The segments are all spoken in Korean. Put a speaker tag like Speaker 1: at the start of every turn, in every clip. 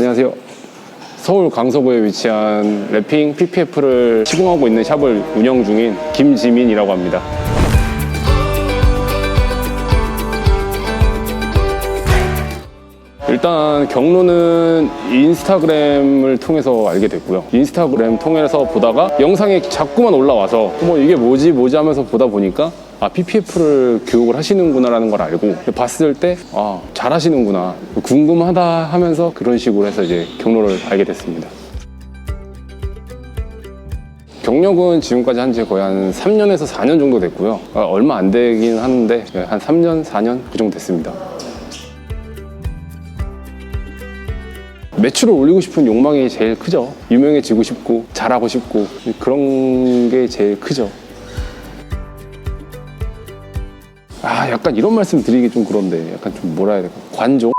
Speaker 1: 안녕하세요. 서울 강서구에 위치한 랩핑 PPF를 시공하고 있는 샵을 운영 중인 김지민이라고 합니다. 일단 경로는 인스타그램을 통해서 알게 됐고요. 인스타그램 통해서 보다가 영상이 자꾸만 올라와서 뭐 이게 뭐지 뭐지 하면서 보다 보니까 아 PPF를 교육을 하시는구나라는 걸 알고 봤을 때 아 잘하시는구나 궁금하다 하면서 그런 식으로 해서 이제 경로를 알게 됐습니다. 경력은 지금까지 한 지 거의 한 3년에서 4년 정도 됐고요. 아, 얼마 안 되긴 하는데 네, 한 3년, 4년 그 정도 됐습니다. 매출을 올리고 싶은 욕망이 제일 크죠. 유명해지고 싶고 잘하고 싶고 그런 게 제일 크죠. 아 약간 이런 말씀 드리기 좀 그런데 약간 좀 뭐라 해야 될까 관종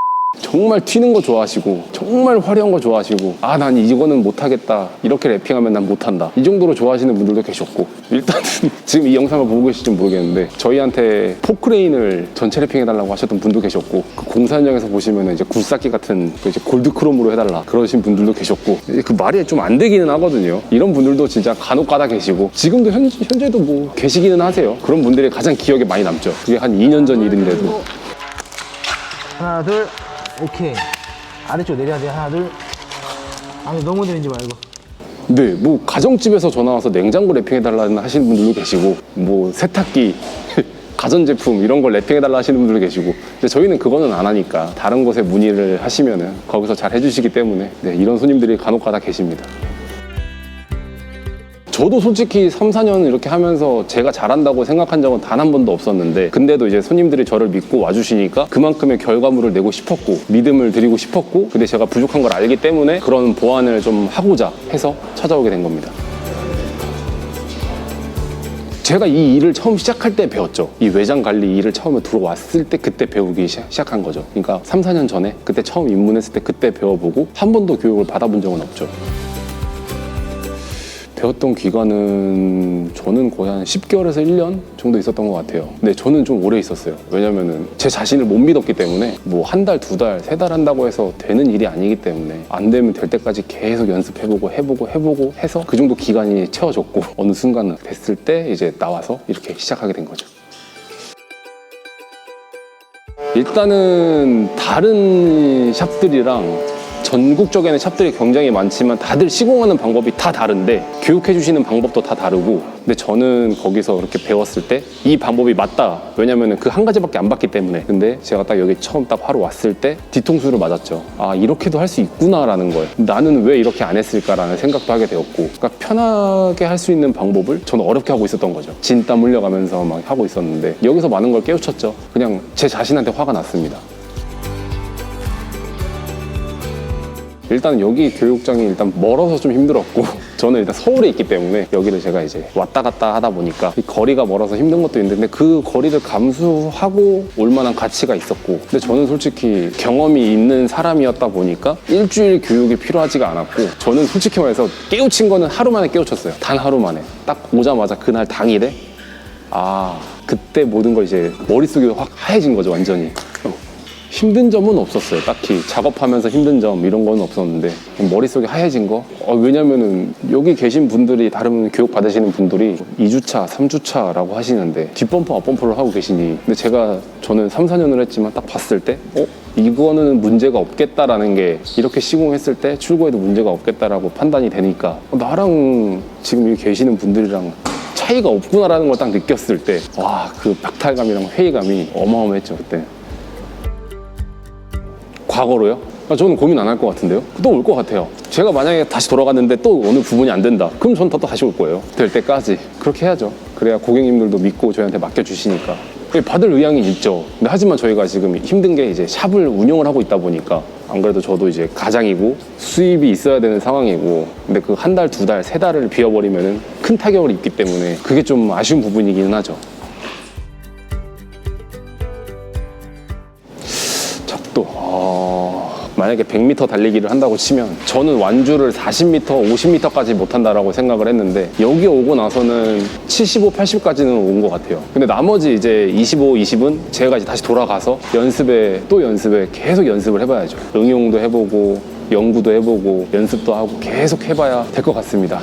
Speaker 1: 정말 튀는 거 좋아하시고 정말 화려한 거 좋아하시고 아 난 이거는 못하겠다. 이렇게 래핑하면 난 못한다. 이 정도로 좋아하시는 분들도 계셨고 일단은 지금 이 영상을 보고 계실지 모르겠는데 저희한테 포크레인을 전체 래핑해달라고 하셨던 분도 계셨고 그 공사 현장에서 보시면 이제 굴삭기 같은 그 이제 골드크롬으로 해달라 그러신 분들도 계셨고 그 말이 좀 안 되기는 하거든요. 이런 분들도 진짜 간혹 가다 계시고 지금도 현, 현재도 뭐 계시기는 하세요. 그런 분들이 가장 기억에 많이 남죠. 그게 한 2년 전 일인데도.
Speaker 2: 하나 둘 오케이. 아래쪽 내려야 돼. 하나 둘. 아니 너무 내리지 말고.
Speaker 1: 네, 뭐 가정집에서 전화 와서 냉장고 랩핑해달라는 하시는 분들도 계시고 뭐 세탁기 가전제품 이런 걸 랩핑해달라 하시는 분들도 계시고. 근데 저희는 그거는 안 하니까 다른 곳에 문의를 하시면은 거기서 잘 해주시기 때문에 네, 이런 손님들이 간혹 가다 계십니다 저도 솔직히 3, 4년 이렇게 하면서 제가 잘한다고 생각한 적은 단 한 번도 없었는데 근데도 이제 손님들이 저를 믿고 와주시니까 그만큼의 결과물을 내고 싶었고 믿음을 드리고 싶었고 근데 제가 부족한 걸 알기 때문에 그런 보완을 좀 하고자 해서 찾아오게 된 겁니다. 제가 이 일을 처음 시작할 때 배웠죠. 이 외장 관리 일을 처음에 들어왔을 때 그때 배우기 시- 시작한 거죠. 그러니까 3, 4년 전에 그때 처음 입문했을 때 그때 배워보고 한 번도 교육을 받아본 적은 없죠. 배웠던 기간은 저는 거의 한 10개월에서 1년 정도 있었던 것 같아요. 근데 저는 좀 오래 있었어요. 왜냐면은 제 자신을 못 믿었기 때문에 뭐 한 달, 두 달, 세 달 한다고 해서 되는 일이 아니기 때문에 안 되면 될 때까지 계속 연습해보고 해보고 해보고 해서 그 정도 기간이 채워졌고 어느 순간 됐을 때 이제 나와서 이렇게 시작하게 된 거죠. 일단은 다른 샵들이랑 전국적에는 샵들이 굉장히 많지만 다들 시공하는 방법이 다 다른데 교육해 주시는 방법도 다 다르고 근데 저는 거기서 그렇게 배웠을 때 이 방법이 맞다. 왜냐면은 그한 가지밖에 안 봤기 때문에. 근데 제가 딱 여기 처음 딱 하러 왔을 때 뒤통수를 맞았죠. 아 이렇게도 할 수 있구나라는 걸 나는 왜 이렇게 안 했을까라는 생각도 하게 되었고 그러니까 편하게 할 수 있는 방법을 저는 어렵게 하고 있었던 거죠. 진땀 흘려가면서 막 하고 있었는데 여기서 많은 걸 깨우쳤죠. 그냥 제 자신한테 화가 났습니다 일단 여기 교육장이 일단 멀어서 좀 힘들었고 저는 일단 서울에 있기 때문에 여기를 제가 이제 왔다 갔다 하다 보니까 이 거리가 멀어서 힘든 것도 있는데 그 거리를 감수하고 올 만한 가치가 있었고 근데 저는 솔직히 경험이 있는 사람이었다 보니까 일주일 교육이 필요하지가 않았고 저는 솔직히 말해서 깨우친 거는 하루 만에 깨우쳤어요 단 하루 만에 딱 오자마자 그날 당일에 아 그때 모든 걸 이제 머릿속이 확 하얘진 거죠 완전히 어. 힘든 점은 없었어요. 딱히 작업하면서 힘든 점 이런 건 없었는데 머릿속이 하얘진 거? 어, 왜냐면은 여기 계신 분들이 다른 교육 받으시는 분들이 2주차 3주차라고 하시는데 뒷범퍼 앞범퍼를 하고 계시니. 근데 제가 저는 3, 4년을 했지만 딱 봤을 때 어? 이거는 문제가 없겠다라는 게 이렇게 시공했을 때 출고에도 문제가 없겠다라고 판단이 되니까 어, 나랑 지금 여기 계시는 분들이랑 차이가 없구나라는 걸 딱 느꼈을 때 와 그 박탈감이랑 회의감이 어마어마했죠 그때 과거로요? 아, 저는 고민 안 할 것 같은데요? 또 올 것 같아요. 제가 만약에 다시 돌아갔는데 또 어느 부분이 안 된다. 그럼 전더 다시 올 거예요. 될 때까지. 그렇게 해야죠. 그래야 고객님들도 믿고 저희한테 맡겨주시니까. 받을 의향이 있죠. 근데 하지만 저희가 지금 힘든 게 이제 샵을 운영을 하고 있다 보니까 안 그래도 저도 이제 가장이고 수입이 있어야 되는 상황이고 근데 그 한 달, 두 달, 세 달을 비워버리면은 큰 타격을 입기 때문에 그게 좀 아쉬운 부분이기는 하죠. 만약에 100m 달리기를 한다고 치면 저는 완주를 40m, 50m까지 못한다라고 생각을 했는데 여기 오고 나서는 75, 80까지는 온 것 같아요. 근데 나머지 이제 25, 20은 제가 이제 다시 돌아가서 연습에 또 연습에 계속 연습을 해봐야죠. 응용도 해보고 연구도 해보고 연습도 하고 계속 해봐야 될 것 같습니다.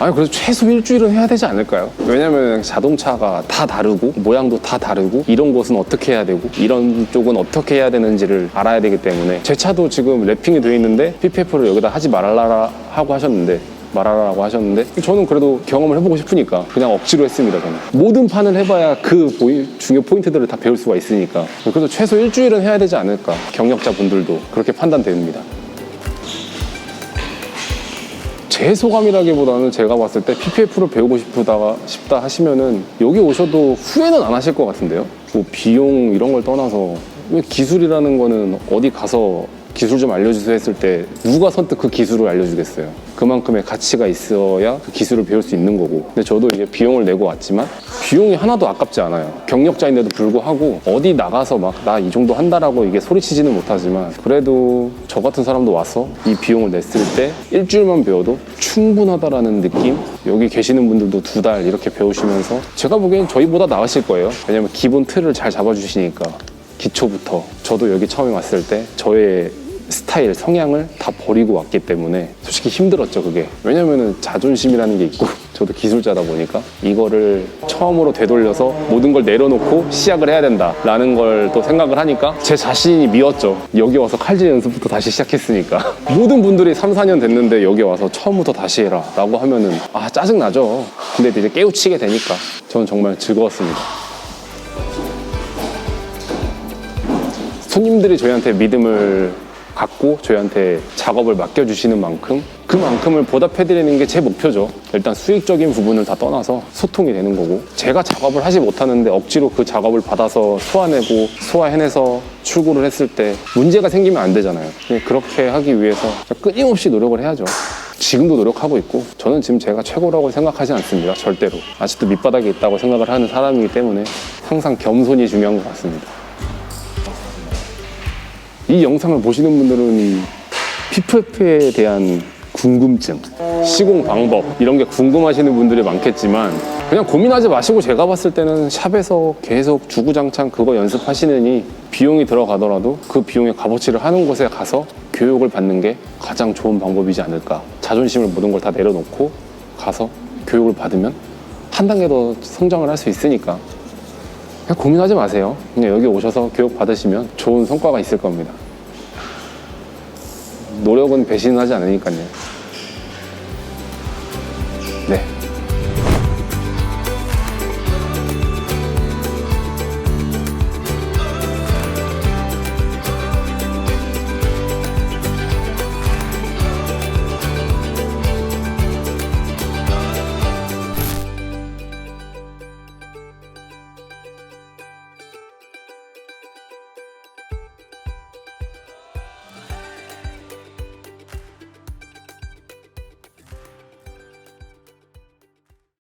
Speaker 1: 아니 그래도 최소 일주일은 해야 되지 않을까요? 왜냐면 자동차가 다 다르고 모양도 다 다르고 이런 곳은 어떻게 해야 되고 이런 쪽은 어떻게 해야 되는지를 알아야 되기 때문에. 제 차도 지금 랩핑이 되어 있는데 PPF를 여기다 하지 말아라 하고 하셨는데 말하라고 하셨는데 저는 그래도 경험을 해보고 싶으니까 그냥 억지로 했습니다 저는. 모든 판을 해봐야 그 보이- 중요 포인트들을 다 배울 수가 있으니까. 그래서 최소 일주일은 해야 되지 않을까. 경력자분들도 그렇게 판단됩니다 제 소감이라기보다는 제가 봤을 때 PPF를 배우고 싶다가 싶다 하시면은 여기 오셔도 후회는 안 하실 것 같은데요. 뭐 비용 이런 걸 떠나서 왜 기술이라는 거는 어디 가서 기술 좀 알려주세요 했을 때 누가 선뜻 그 기술을 알려주겠어요. 그만큼의 가치가 있어야 그 기술을 배울 수 있는 거고. 근데 저도 이게 비용을 내고 왔지만 비용이 하나도 아깝지 않아요. 경력자인데도 불구하고 어디 나가서 막 나 이 정도 한다라고 이게 소리치지는 못하지만 그래도 저 같은 사람도 와서 이 비용을 냈을 때 일주일만 배워도 충분하다라는 느낌? 여기 계시는 분들도 두 달 이렇게 배우시면서 제가 보기엔 저희보다 나으실 거예요. 왜냐면 기본 틀을 잘 잡아주시니까 기초부터 저도 여기 처음에 왔을 때 저의 스타일, 성향을 다 버리고 왔기 때문에 솔직히 힘들었죠, 그게. 왜냐면은 자존심이라는 게 있고, 저도 기술자다 보니까 이거를 처음으로 되돌려서 모든 걸 내려놓고 시작을 해야 된다라는 걸 또 생각을 하니까 제 자신이 미웠죠. 여기 와서 칼질 연습부터 다시 시작했으니까. 모든 분들이 3, 4년 됐는데 여기 와서 처음부터 다시 해라 라고 하면은 아, 짜증나죠. 근데 이제 깨우치게 되니까 저는 정말 즐거웠습니다. 손님들이 저희한테 믿음을 갖고 저희한테 작업을 맡겨주시는 만큼 그만큼을 보답해드리는 게 제 목표죠. 일단 수익적인 부분을 다 떠나서 소통이 되는 거고 제가 작업을 하지 못하는데 억지로 그 작업을 받아서 소화내고 소화해내서 출고를 했을 때 문제가 생기면 안 되잖아요. 근데 그렇게 하기 위해서 끊임없이 노력을 해야죠. 지금도 노력하고 있고 저는 지금 제가 최고라고 생각하지 않습니다. 절대로. 아직도 밑바닥에 있다고 생각을 하는 사람이기 때문에 항상 겸손이 중요한 것 같습니다. 이 영상을 보시는 분들은 PFF에 대한 궁금증, 시공 방법 이런 게 궁금하시는 분들이 많겠지만 그냥 고민하지 마시고 제가 봤을 때는 샵에서 계속 주구장창 그거 연습하시느니 비용이 들어가더라도 그 비용의 값어치를 하는 곳에 가서 교육을 받는 게 가장 좋은 방법이지 않을까. 자존심을 모든 걸 다 내려놓고 가서 교육을 받으면 한 단계 더 성장을 할 수 있으니까 그냥 고민하지 마세요. 그냥 여기 오셔서 교육 받으시면 좋은 성과가 있을 겁니다. 노력은 배신하지 않으니까요. 네.